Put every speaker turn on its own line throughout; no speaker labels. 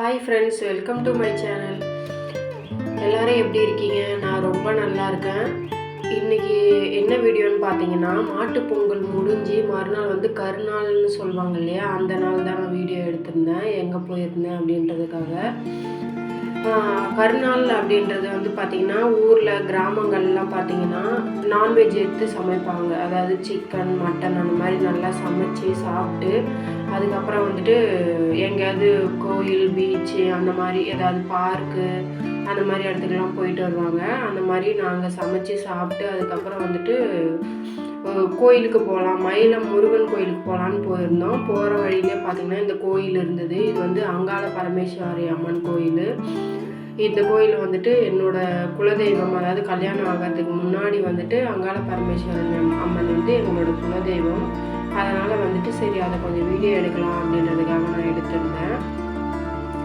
Hi friends welcome to my channel எல்லோரும் எப்படி இருக்கீங்க? நான் ரொம்ப நல்லா இருக்கேன். இன்னைக்கு என்ன வீடியோன்னு பார்த்தீங்கன்னா மாட்டுப் பொங்கல் முடிஞ்சு மறுநாள் வந்து கருநாள்னு சொல்லுவாங்க இல்லையா? அந்த நாள் தான் நான் வீடியோ எடுத்திருந்தேன். எங்கே போயிருந்தேன் அப்படின்றதுக்காக. கருநாள் அப்படின்றது வந்து பார்த்திங்கன்னா ஊரில் கிராமங்கள்லாம் பார்த்தீங்கன்னா நான்வெஜ் எடுத்து சமைப்பாங்க. அதாவது சிக்கன் மட்டன் அந்த மாதிரி நல்லா சமைச்சு சாப்பிட்டு அதுக்கப்புறம் வந்துட்டு எங்கேயாவது கோயில் பீச்சு அந்த மாதிரி ஏதாவது பார்க்கு அந்த மாதிரி இடத்துக்குலாம் போயிட்டு வருவாங்க. அந்த மாதிரி நாங்கள் சமைச்சு சாப்பிட்டு அதுக்கப்புறம் வந்துட்டு கோயிலுக்கு போகலாம். மயிலம் முருகன் கோயிலுக்கு போகலான்னு போயிருந்தோம். போகிற வழியிலே பார்த்தீங்கன்னா இந்த கோயில் இருந்தது. இது வந்து அங்காள பரமேஸ்வரி அம்மன் கோயில். இந்த கோயில் வந்துட்டு என்னோட குலதெய்வம் அதாவது கல்யாணம் ஆகிறதுக்கு முன்னாடி வந்துட்டு அங்காள பரமேஸ்வரன் அம்- அம்மன் வந்து எங்களோட குலதெய்வம். அதனால் வந்துட்டு சரி அதை கொஞ்சம் வீடியோ எடுக்கலாம் அப்படின்றதுக்காக நான் எடுத்திருந்தேன்.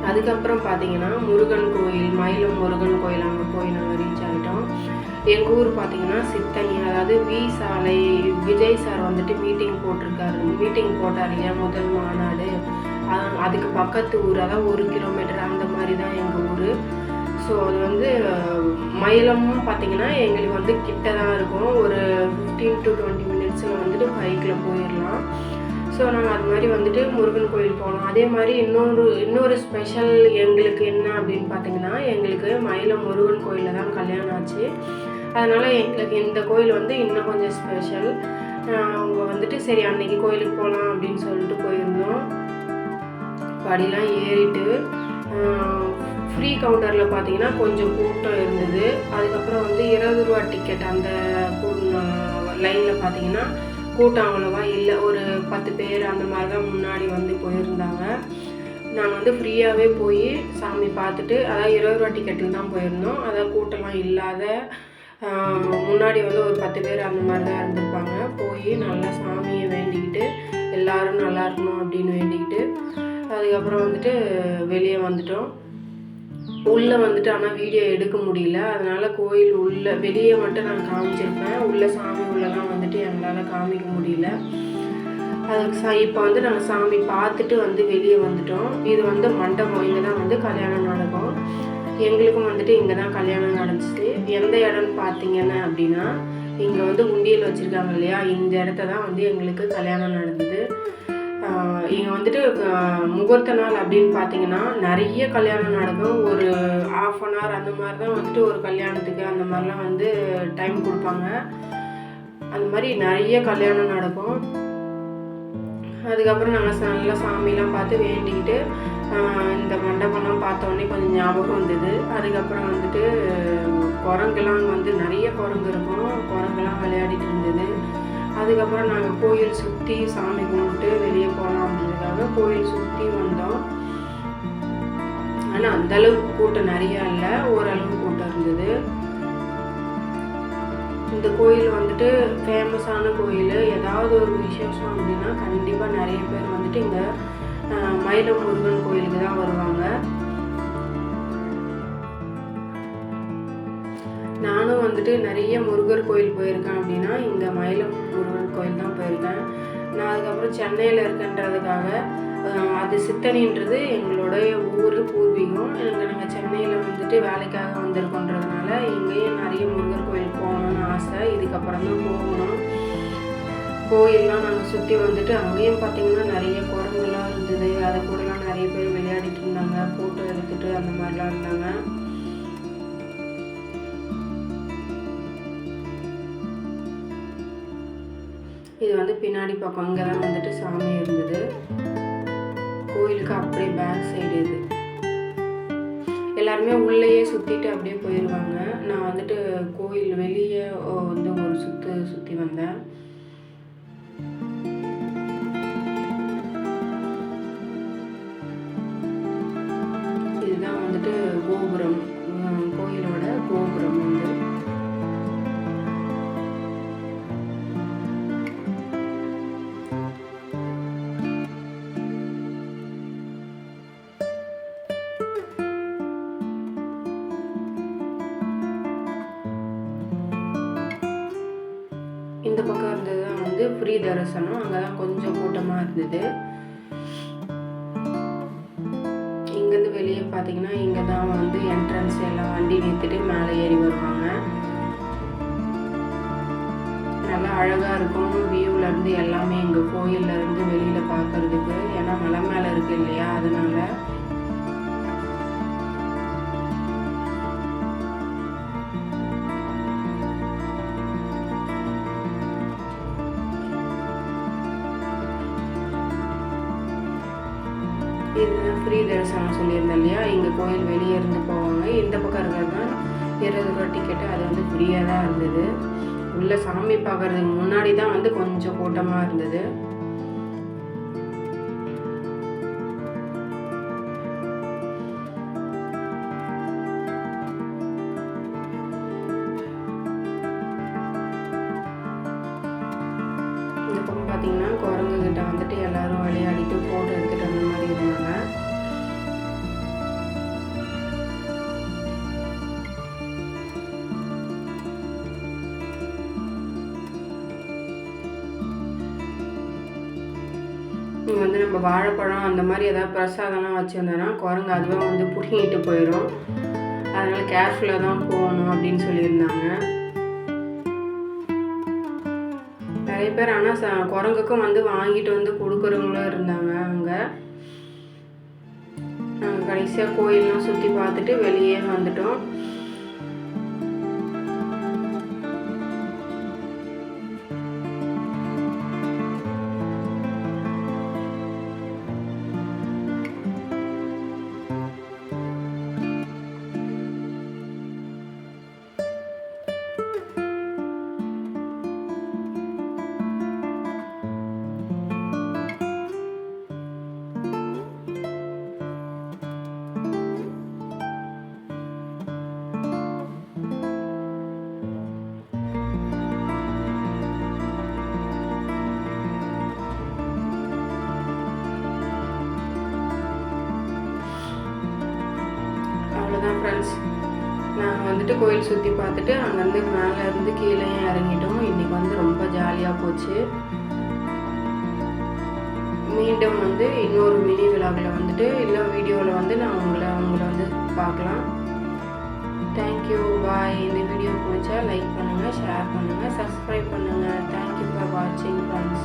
அதுக்கப்புறம் பார்த்தீங்கன்னா முருகன் கோயில் மயிலம் முருகன் கோயில் அங்கே போய் நாங்கள் ரீச் ஆகிட்டோம் எங்கள் ஊர் பார்த்தீங்கன்னா சித்தனி அதாவது வி சாலை விஜய் சார் வந்துட்டு மீட்டிங் போட்டிருக்காரு. மீட்டிங் போட்டார். இல்லையா முதல் மாநாடு? அதுக்கு பக்கத்து ஊர் அதாவது ஒரு கிலோமீட்டர் அந்த மாதிரி தான் எங்கள் ஊர். ஸோ அது வந்து மயிலமும் பார்த்தீங்கன்னா எங்களுக்கு வந்து கிட்ட தான் இருக்கும். ஒரு ஃபிஃப்டீன் டு டுவெண்ட்டி மினிட்ஸில் வந்துட்டு பைக்கில் போயிடலாம் ஸோ நாங்கள் அது மாதிரி வந்துட்டு முருகன் கோயில் போனோம். அதே மாதிரி இன்னொரு இன்னொரு ஸ்பெஷல் எங்களுக்கு என்ன அப்படின்னு பார்த்தீங்கன்னா எங்களுக்கு மயிலம் முருகன் கோயிலில் தான் கல்யாணம் ஆச்சு. அதனால் எங்களுக்கு இந்த கோயில் வந்து இன்னும் கொஞ்சம் ஸ்பெஷல் அவங்க வந்துட்டு சரி அன்னைக்கு கோயிலுக்கு போகலாம் அப்படின்னு சொல்லிட்டு போயிருந்தோம். படிலாம் ஏறிட்டு ஃப்ரீ கவுண்டரில் பார்த்தீங்கன்னா கொஞ்சம் கூட்டம் இருந்தது. அதுக்கப்புறம் வந்து இருபது ரூபா டிக்கெட் அந்த லைனில் பார்த்தீங்கன்னா கூட்டம் அவ்வளோவா இல்லை. ஒரு பத்து பேர் அந்த மாதிரி தான் முன்னாடி வந்து போயிருந்தாங்க. நாங்கள் வந்து ஃப்ரீயாகவே போய் சாமி பார்த்துட்டு அதாவது இருபது ரூபா டிக்கெட்டில் தான் போயிருந்தோம். அதாவது கூட்டம்லாம் இல்லாத முன்னாடி வந்து ஒரு பத்து பேர் அந்த மாதிரி தான் இருந்திருப்பாங்க. போய் நல்லா சாமியை வேண்டிக்கிட்டு எல்லாரும் நல்லா இருக்கணும் அப்படின்னு வேண்டிக்கிட்டு அதுக்கப்புறம் வந்துட்டு வெளியே வந்துட்டோம். உள்ளே வந்துட்டு ஆனால் வீடியோ எடுக்க முடியல. அதனால் கோயில் உள்ள வெளியே மட்டும் நான் காமிச்சிருப்பேன். உள்ள சாமி உள்ளலாம் வந்துட்டு எங்களால் காமிக்க முடியல. அதுக்கு சா இப்போ வந்து நாங்கள் சாமி பார்த்துட்டு வந்து வெளியே வந்துட்டோம். இது வந்து மண்டபம். இங்கே தான் வந்து கல்யாணம் நடக்கும் எங்களுக்கும் வந்துட்டு இங்கே தான் கல்யாணம் நடந்துச்சு. எந்த இடம்னு பார்த்தீங்கன்னா அப்படின்னா இங்கே வந்து உண்டியல் வச்சுருக்காங்க இல்லையா? இந்த இடத்த தான் வந்து எங்களுக்கு கல்யாணம் நடந்தது. இங்கே வந்துட்டு முகூர்த்த நாள் அப்படின்னு பார்த்தீங்கன்னா நிறைய கல்யாணம் நடக்கும். ஒரு ஆஃப் அன் ஹவர் அந்த மாதிரி தான் வந்துட்டு ஒரு கல்யாணத்துக்கு அந்த மாதிரிலாம் வந்து டைம் கொடுப்பாங்க. அந்த மாதிரி நிறைய கல்யாணம் நடக்கும். அதுக்கப்புறம் நாங்கள் நல்லா சாமிலாம் பார்த்து வேண்டிக்கிட்டு இந்த மண்டபம்லாம் பார்த்தோன்னே கொஞ்சம் ஞாபகம் வந்தது. அதுக்கப்புறம் வந்துட்டு குரங்குலாம் வந்து நிறைய குரங்கு இருக்கும். குரங்குலாம் விளையாடிட்டு இருந்தது. அதுக்கப்புறம் நாங்கள் கோயில் சுற்றி சாமி கும்பிட்டு வெளியே போகலாம் அப்படின்றதுக்காக கோயில் சுற்றி வந்தோம். ஆனால் அந்த அளவுக்கு கூட்டம் நிறையா இல்லை. ஓரளவு கூட்டம் இருந்தது. இந்த கோயில் வந்துட்டு ஃபேமஸான கோயில். ஏதாவது ஒரு விசேஷம் அப்படின்னா கண்டிப்பாக நிறைய பேர் வந்துட்டு இங்கே மயிலம் முருகன் கோயிலுக்கு தான் வருவாங்க. நானும் வந்துட்டு நிறைய முருகர் கோயில் போயிருக்கேன் அப்படின்னா இங்கே மயிலம் முருகன் கோயில் தான் போயிருக்கேன். நான் அதுக்கப்புறம் சென்னையில் இருக்கன்றதுக்காக அது சித்தனின்றது எங்களுடைய ஊர் பூர்வீகம். எனக்கு நாங்கள் சென்னையில் வந்துட்டு வேலைக்காக வந்திருக்கோன்றதுனால இங்கேயும் நிறைய முருகர் கோயில் போகணும்னு ஆசை. இதுக்கப்புறம் தான் போகணும். கோயிலெலாம் நாங்கள் சுற்றி வந்துட்டு அங்கேயும் பார்த்தீங்கன்னா நிறைய குரங்குலாம் இருந்தது. அதை கூடலாம் நிறைய பேர் விளையாடிட்டு இருந்தாங்க. ஃபோட்டோ எடுத்துட்டு அந்த மாதிரிலாம் இருந்தாங்க. இது வந்து பின்னாடி பக்கம் அங்கே தான் வந்துட்டு சாமி இருந்தது. கோயிலுக்கு அப்படியே பேக் சைடு இது. எல்லாருமே உள்ளேயே சுற்றிட்டு அப்படியே போயிடுவாங்க நான் வந்துட்டு கோயில் வெளியே வந்து ஒரு சுற்று சுற்றி வந்தேன். இந்த பக்கம் இருந்தது தான் வந்து ஃப்ரீ தரிசனம். அங்கே தான் கொஞ்சம் கூட்டமாக இருந்தது. இங்கேருந்து வெளியே பார்த்தீங்கன்னா இங்கே தான் வந்து என்ட்ரன்ஸ் எல்லாம் வண்டி நிறுத்திட்டு மேலே ஏறி வருவாங்க. நல்லா அழகாக இருக்கும். வியூவிலேருந்து எல்லாமே எங்கள் கோயில்ல இருந்து வெளியில் பார்க்கறதுக்கு ஏன்னா மலை மேலே இருக்கு இல்லையா அதனால இது ஃப்ரீ தரிசனம் சொல்லியிருந்தேன் இல்லையா? இங்கே கோயில் வெளியே இருந்து போவாங்க. இந்த பக்கம் இருக்கிறது தான் இருபது ரூபா டிக்கெட்டு அது வந்து ஃப்ரீயாக தான் இருந்தது. உள்ளே சாமி பார்க்குறதுக்கு முன்னாடி தான் வந்து கொஞ்சம் கூட்டமாக இருந்தது. பார்த்தீங்கன்னா குரங்கு கிட்ட வந்துட்டு எல்லாரும் விளையாடிட்டு ஃபோட்டோ எடுத்துட்டு அந்த மாதிரி இருந்தாங்க. இங்கே வந்து நம்ம வாழைப்பழம் அந்த மாதிரி ஏதாவது பிரசாதம்லாம் வச்சுருந்தோன்னா குரங்கு அதுவே வந்து பிடுங்கிட்டு போயிடும் அதனால் கேர்ஃபுல்லாக தான் போகணும் அப்படின்னு சொல்லியிருந்தாங்க. நிறைய பேர் ஆனால் ச குரங்குக்கும் வந்து வாங்கிட்டு வந்து கொடுக்குறவங்களும் இருந்தாங்க அங்கே. நாங்கள் கடைசியாக கோயிலெலாம் சுற்றி பார்த்துட்டு வெளியே வந்துட்டோம். நாங்கள் வந்துட்டு கோயில் சுற்றி பார்த்துட்டு அங்கேருந்து மேலே இருந்து கீழே இறங்கிட்டோம். இன்றைக்கி வந்து ரொம்ப ஜாலியாக போச்சு. மீண்டும் வந்து இன்னொரு மினி விழாவில் வந்துட்டு இல்லை வீடியோவில் வந்து நான் உங்களை உங்களை வந்து பார்க்கலாம். தேங்க்யூ பாய் இந்த வீடியோ பிடிச்சா லைக் பண்ணுங்கள் ஷேர் பண்ணுங்கள் சப்ஸ்கிரைப் பண்ணுங்கள் தேங்க்யூ ஃபார் வாட்சிங் ஃப்ரெண்ட்ஸ்